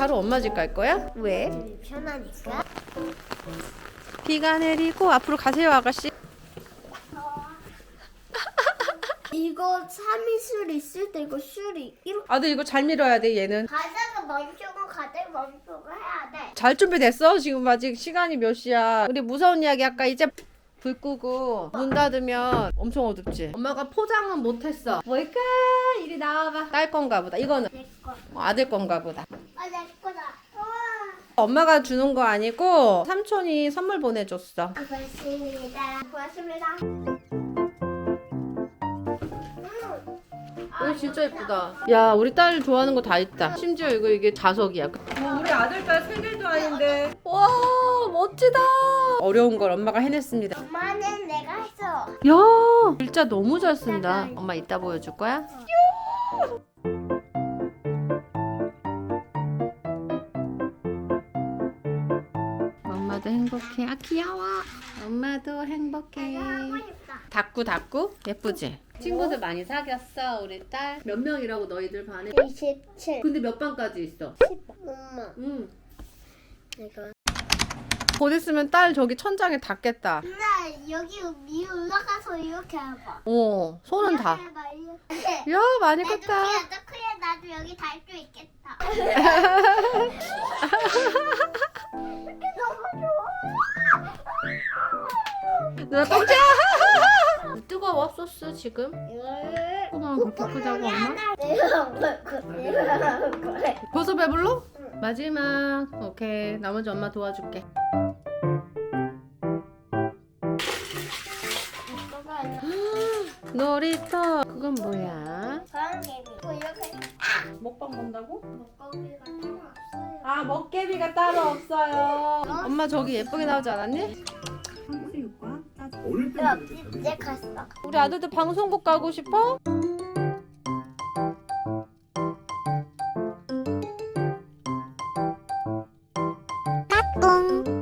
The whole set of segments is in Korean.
바로 엄마 집 갈 거야? 왜? 편하니까. 비가 내리고 앞으로 가세요 아가씨. 이거 3인술 있을 때 이거 술이 이렇게 아들 이거 잘 밀어야 돼 얘는. 가다가 멈추고 가다가 멈추고 해야 돼. 잘 준비됐어? 지금 아직 시간이 몇 시야? 우리 무서운 이야기 아까 이제 불 끄고 문 닫으면 엄청 어둡지? 엄마가 포장은 못했어. 뭘까? 이리 나와봐. 딸 건가 보다. 이거는 내 거. 어, 아들 건가 보다. 아, 내 거다. 우와. 엄마가 주는 거 아니고 삼촌이 선물 보내줬어. 고맙습니다. 고맙습니다. 이거 진짜 예쁘다. 야, 우리 딸 좋아하는 거 다 있다. 심지어 이거 이게 자석이야. 뭐 우리 아들 딸 생일도 아닌데. 와, 멋지다. 어려운 걸 엄마가 해냈습니다. 엄마는 내가 했어. 야, 글자 너무 잘 쓴다. 엄마 이따 보여줄 거야? 엄마도 행복해. 아 귀여워. 엄마도 행복해. 닭구 닭구 예쁘지? 친구들 많이 사귀었어 우리 딸. 몇 명이라고 너희들 반에? 27. 근데 몇 반까지 있어? 엄마. 응. 이거. 곧 있으면 딸 저기 천장에 닿겠다. 나 여기 위에 올라가서 이렇게 해봐. 어, 손은 다. 이렇게 해봐, 이렇게. 야, 많이 나도 컸다. 너 크야, 나도 여기 달 수 있겠다. 이렇게 너무 좋아. 누나 똥자. 뜨거워 소스 지금? 조금만 그렇게 크자고 엄마? 내가 먹을 거, 내가 먹을 거래. 벌써 배불러? 마지막. 오케이. 나머지 엄마 도와줄게. 놀이터. 그건 뭐야? 바람개비. 또 이렇게 먹방 본다고? 따로 없어요. 아 먹개비가 따로 없어요. 엄마 저기 예쁘게 나오지 않았니? 내가 이제 갔어. 우리 아들도 방송국 가고 싶어? 진짜?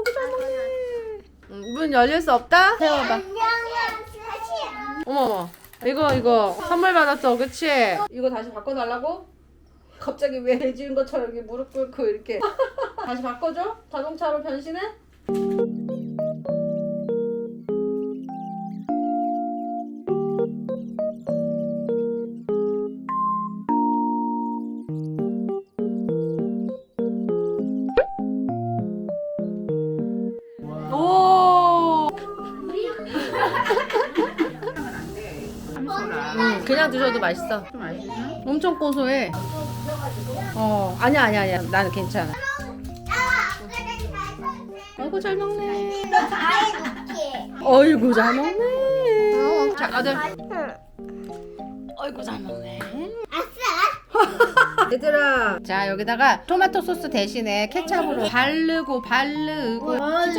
어이구 잘 먹네. 응, 문 열릴 수 없다? 세워봐. 안녕하세요. 어머머. 이거 이거 선물 받았어, 그치? 이거 다시 바꿔달라고? 갑자기 왜 해지는 것처럼 이렇게 무릎 꿇고 이렇게 다시 바꿔줘? 자동차로 변신해? 그냥 드셔도 맛있어. 엄청 고소해. 어, 아니야, 아니야, 아니야. 나는 괜찮아. 아이고, 잘 먹네. 어이구, 잘 먹네. 자, 아들. 어이구, 잘 먹네. 얘들아. 자, 여기다가 토마토 소스 대신에 케찹으로 바르고, 바르고. 바르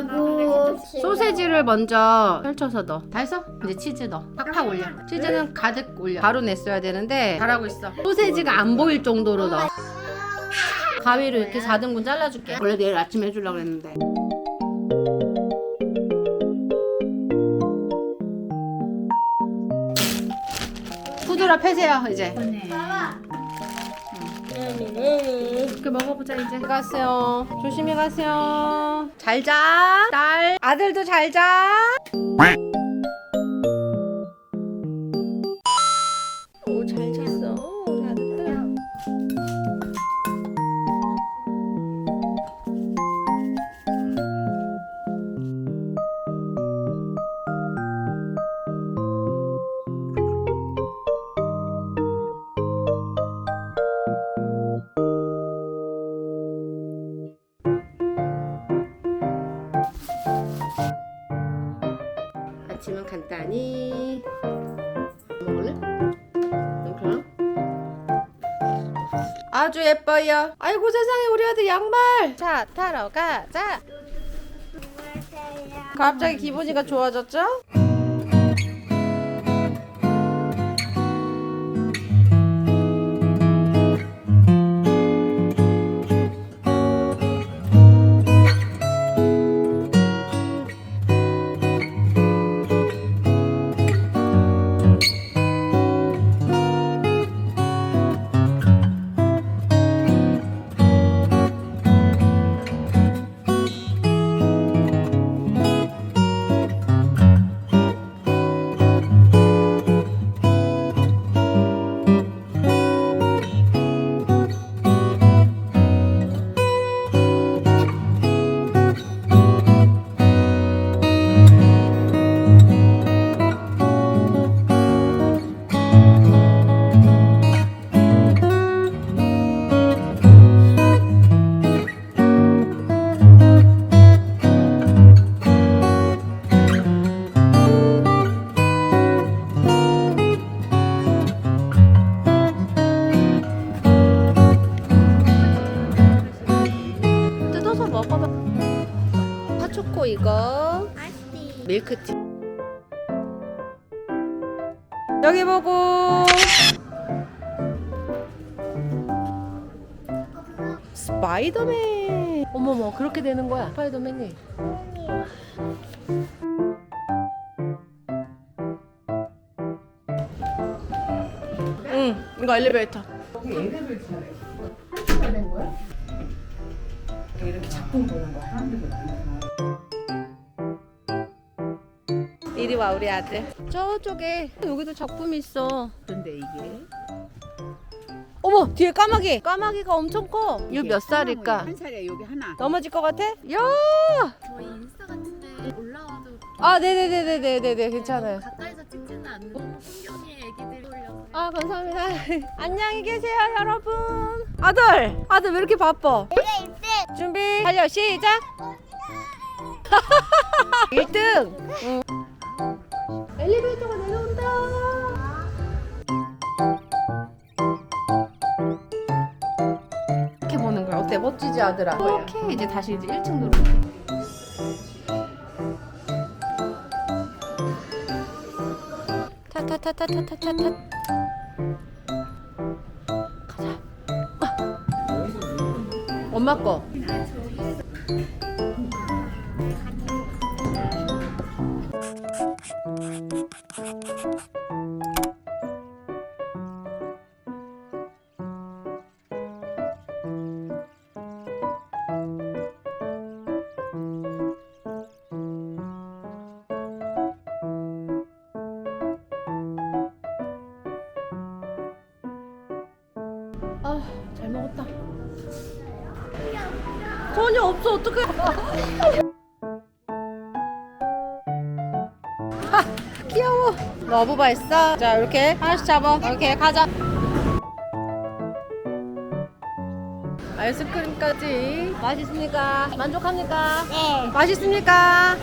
고 바르고. 소세지를 먼저 펼쳐서 넣어. 다 했어? 이제 치즈 넣어. 팍팍 올려. 치즈는 가득 올려. 바로 냈어야 되는데 잘하고 있어. 소세지가 안 보일 정도로 넣어. 가위로 이렇게 4등분 잘라줄게. 원래 내일 아침에 해주려고 했는데. 후드라 패세요 이제. 이렇 게 먹어보자 이제. 가세요. 조심히 가세요. 잘 자. 딸. 아들도 잘 자. 아침은 간단히 먹을래? 아주 예뻐요. 아이고 세상에 우리 아들 양말. 자 타러 가자. 갑자기 기분이가 좋아졌죠? 밀크티. 여기 보고. 스파이더맨. 어머머 그렇게 되는 거야 스파이더맨이. 응 이거 엘리베이터. 이렇게 작품 보는 거야. 이 리 와 우리 아들. 저쪽에 여기도 작품이 있어. 근데 이게 어머 뒤에 까마귀. 까마귀가 엄청 커. 이거 몇 살일까? 한 살이야 여기 하나. 넘어질 것 같아? 야! 저희 인스타 같은데 올라와도 아 네네네네네네 괜찮아요. 가까이서 찍지는 않는 너무 애기들 올려서 아 감사합니다. 안녕히 계세요 여러분. 아들 아들 왜 이렇게 바빠? 준비 달려 시작. 1등. 응. 엘리베이터가 내려온다. 이렇게 보는 거야. 어때 멋지지 아들아? 오케이 이제 다시 이제 1층 누르. 타타타타타타타. 가자. 아. 엄마 거. 아, 잘 먹었다. 전혀 없어, 어떡해. 귀여워. 너무 맛있어. 자, 이렇게 하나씩 잡아. 이렇게 가자. 아이스크림까지. 맛있습니까? 만족합니까? 네. 맛있습니까?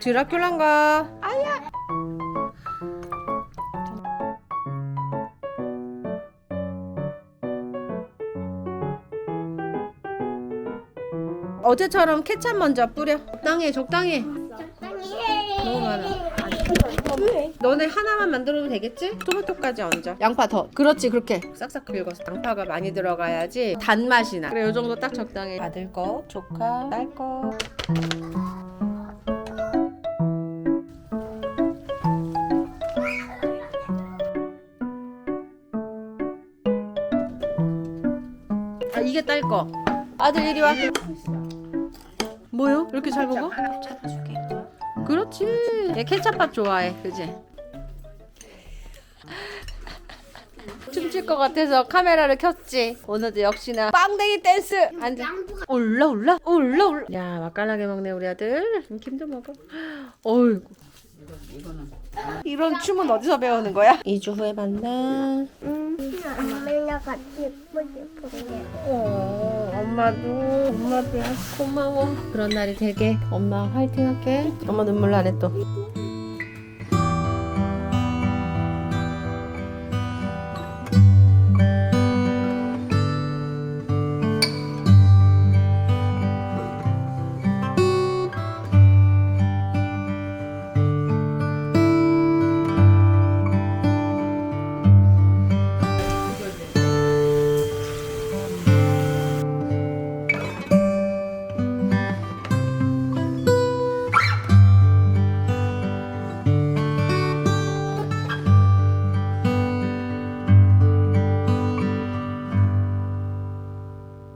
드라큘라인가? 아야. 어제처럼 케찹 먼저 뿌려. 적당히 해, 적당히. 해. 너무 많아. 너네 하나만 만들어도 되겠지? 토마토까지 얹어. 양파 더. 그렇지, 그렇게 싹싹 긁어서 양파가 많이 들어가야지 단맛이 나. 그래, 요 정도 딱 적당해. 아들 거, 조카, 딸 거. 아, 이게 딸 거. 아들 이리 와. 뭐요? 이렇게 잘 먹어? 그렇지. 얘 케찹밥 좋아해, 그지? 춤출 것 같아서 카메라를 켰지. 오늘도 역시나 빵댕이 댄스. 앉아. 올라 올라 올라 올라. 야 맛깔나게 먹네 우리 아들. 음, 김도 먹어. 어이구. 이런 춤은 어디서 배우는 거야? 2주 후에 만나. 엄마랑 같이 예쁘게 보내. 어, 엄마 엄마도 엄마도 고마워 그런 날이 되게 엄마 화이팅 할게 엄마 눈물 나네 또